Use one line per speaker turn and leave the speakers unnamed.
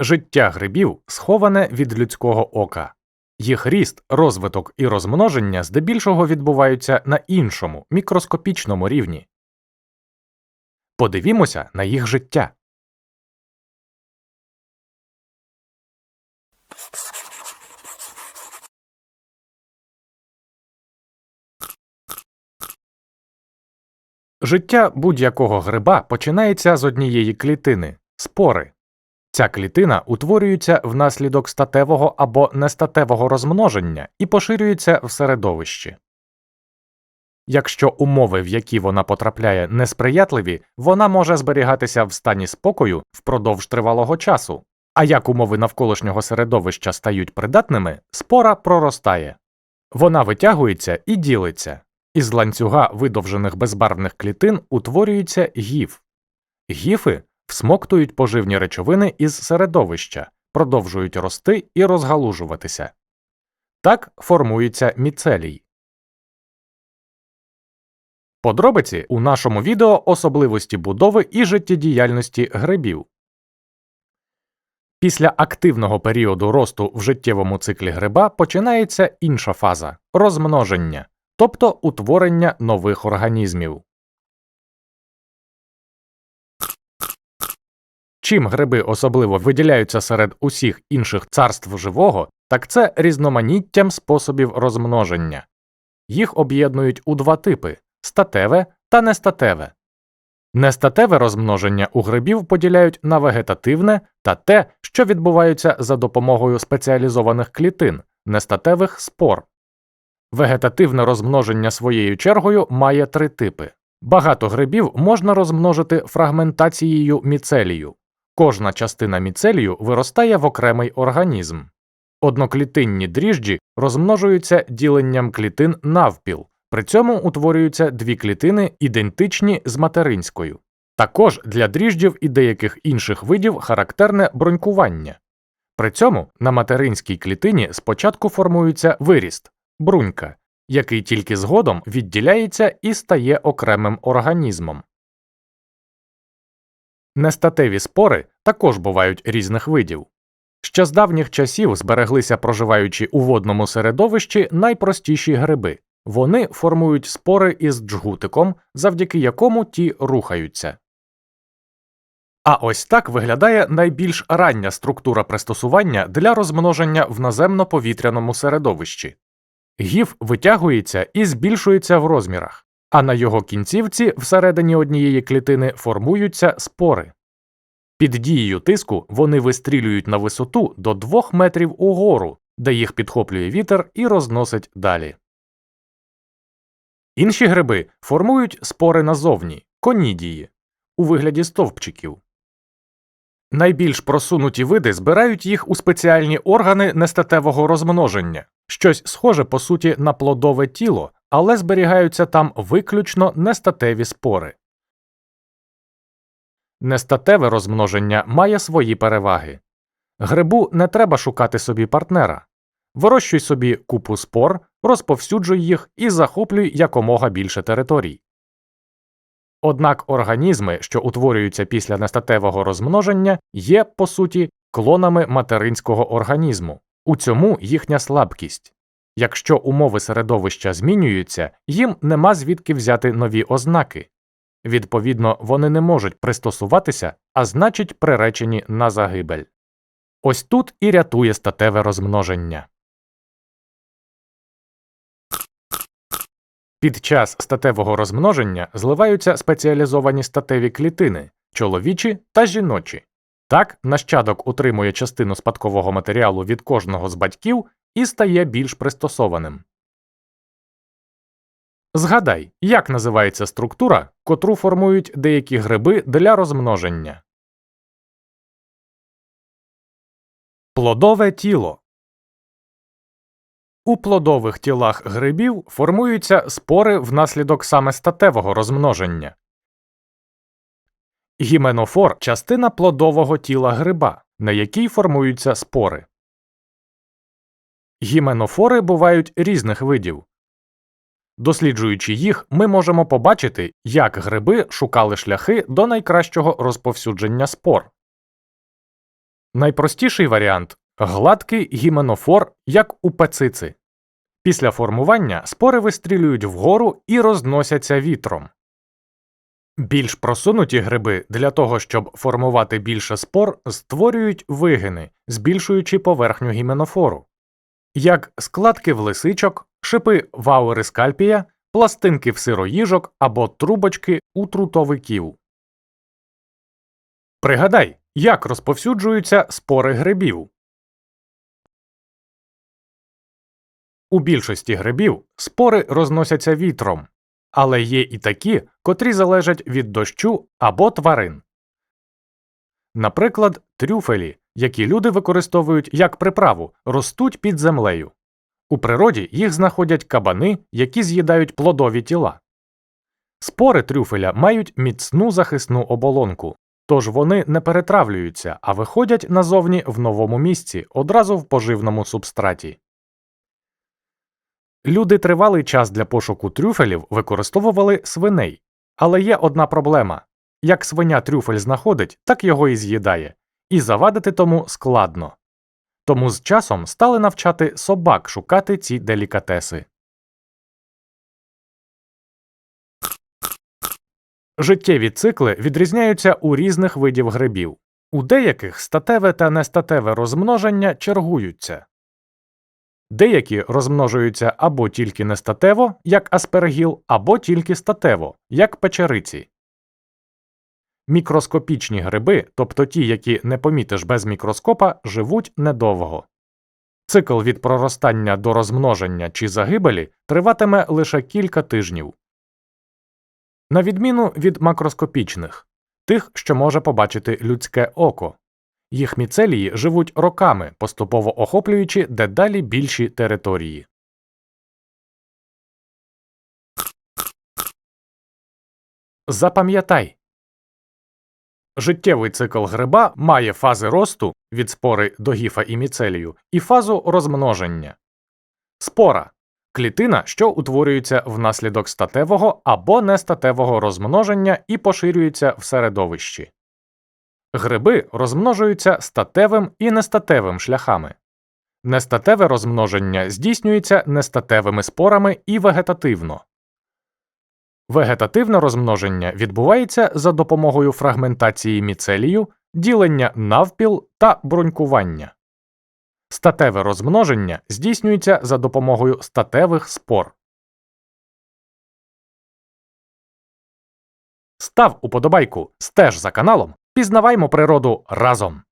Життя грибів сховане від людського ока. Їх ріст, розвиток і розмноження здебільшого відбуваються на іншому, мікроскопічному рівні. Подивімося на їх життя. Життя будь-якого гриба починається з однієї клітини спори. Ця клітина утворюється внаслідок статевого або нестатевого розмноження і поширюється в середовищі. Якщо умови, в які вона потрапляє, несприятливі, вона може зберігатися в стані спокою впродовж тривалого часу, а як умови навколишнього середовища стають придатними, спора проростає. Вона витягується і ділиться. Із ланцюга видовжених безбарвних клітин утворюється гіф. Гіфи всмоктують поживні речовини із середовища, продовжують рости і розгалужуватися. Так формується міцелій. Подробиці у нашому відео особливості будови і життєдіяльності грибів. Після активного періоду росту в життєвому циклі гриба починається інша фаза розмноження, тобто утворення нових організмів. Чим гриби особливо виділяються серед усіх інших царств живого, так це різноманіттям способів розмноження. Їх об'єднують у два типи статеве та нестатеве. Нестатеве розмноження у грибів поділяють на вегетативне та те, що відбувається за допомогою спеціалізованих клітин, нестатевих спор. Вегетативне розмноження своєю чергою має три типи. Багато грибів можна розмножити фрагментацією міцелію. Кожна частина міцелію виростає в окремий організм. Одноклітинні дріжджі розмножуються діленням клітин навпіл, при цьому утворюються дві клітини, ідентичні з материнською. Також для дріжджів і деяких інших видів характерне бронькування. При цьому на материнській клітині спочатку формується виріст брунька, який тільки згодом відділяється і стає окремим організмом. Нестатеві спори також бувають різних видів. Ще з давніх часів збереглися проживаючи у водному середовищі найпростіші гриби. Вони формують спори із джгутиком, завдяки якому ті рухаються. А ось так виглядає найбільш рання структура пристосування для розмноження в наземно-повітряному середовищі. Гіф витягується і збільшується в розмірах, а на його кінцівці всередині однієї клітини формуються спори. Під дією тиску вони вистрілюють на висоту до 2 метрів угору, де їх підхоплює вітер і розносить далі. Інші гриби формують спори назовні конідії у вигляді стовпчиків. Найбільш просунуті види збирають їх у спеціальні органи нестатевого розмноження, щось схоже по суті на плодове тіло, але зберігаються там виключно нестатеві спори. Нестатеве розмноження має свої переваги. Грибу не треба шукати собі партнера. Вирощуй собі купу спор, розповсюджуй їх і захоплюй якомога більше територій. Однак організми, що утворюються після нестатевого розмноження, є, по суті, клонами материнського організму. У цьому їхня слабкість. Якщо умови середовища змінюються, їм нема звідки взяти нові ознаки. Відповідно, вони не можуть пристосуватися, а значить, приречені на загибель. Ось тут і рятує статеве розмноження. Під час статевого розмноження зливаються спеціалізовані статеві клітини чоловічі та жіночі. Так, нащадок утримує частину спадкового матеріалу від кожного з батьків і стає більш пристосованим. Згадай, як називається структура, котру формують деякі гриби для розмноження. Плодове тіло у плодових тілах грибів формуються спори внаслідок саме статевого розмноження. Гіменофор частина плодового тіла гриба, на якій формуються спори. Гіменофори бувають різних видів. Досліджуючи їх, ми можемо побачити, як гриби шукали шляхи до найкращого розповсюдження спор. Найпростіший варіант гладкий гіменофор, як у пецици. Після формування спори вистрілюють вгору і розносяться вітром. Більш просунуті гриби для того, щоб формувати більше спор, створюють вигини, збільшуючи поверхню гіменофору, як складки в лисичок, шипи ваурискальпія, пластинки в сироїжок або трубочки у трутовиків. Пригадай, як розповсюджуються спори грибів. У більшості грибів спори розносяться вітром, але є і такі, котрі залежать від дощу або тварин. Наприклад, трюфелі, які люди використовують як приправу, ростуть під землею. У природі їх знаходять кабани, які з'їдають плодові тіла. Спори трюфеля мають міцну захисну оболонку, тож вони не перетравлюються, а виходять назовні в новому місці, одразу в поживному субстраті. Люди тривалий час для пошуку трюфелів використовували свиней, але є одна проблема як свиня трюфель знаходить, так його і з'їдає, і завадити тому складно. Тому з часом стали навчати собак шукати ці делікатеси. Життєві цикли відрізняються у різних видів грибів. У деяких статеве та нестатеве розмноження чергуються. Деякі розмножуються або тільки нестатево, як аспергіл, або тільки статево, як печериці. Мікроскопічні гриби, тобто ті, які не помітиш без мікроскопа, живуть недовго. Цикл від проростання до розмноження чи загибелі триватиме лише кілька тижнів. На відміну від макроскопічних тих, що може побачити людське око. Їх міцелії живуть роками, поступово охоплюючи дедалі більші території. Запам'ятай Життєвий цикл гриба має фази росту від спори до гіфа і міцелію і фазу розмноження. Спора клітина, що утворюється внаслідок статевого або нестатевого розмноження і поширюється в середовищі. Гриби розмножуються статевим і нестатевим шляхами. Нестатеве розмноження здійснюється нестатевими спорами і вегетативно. Вегетативне розмноження відбувається за допомогою фрагментації міцелію, ділення навпіл та брунькування. Статеве розмноження здійснюється за допомогою статевих спор. Став уподобайку, стеж за каналом, пізнаваймо природу разом.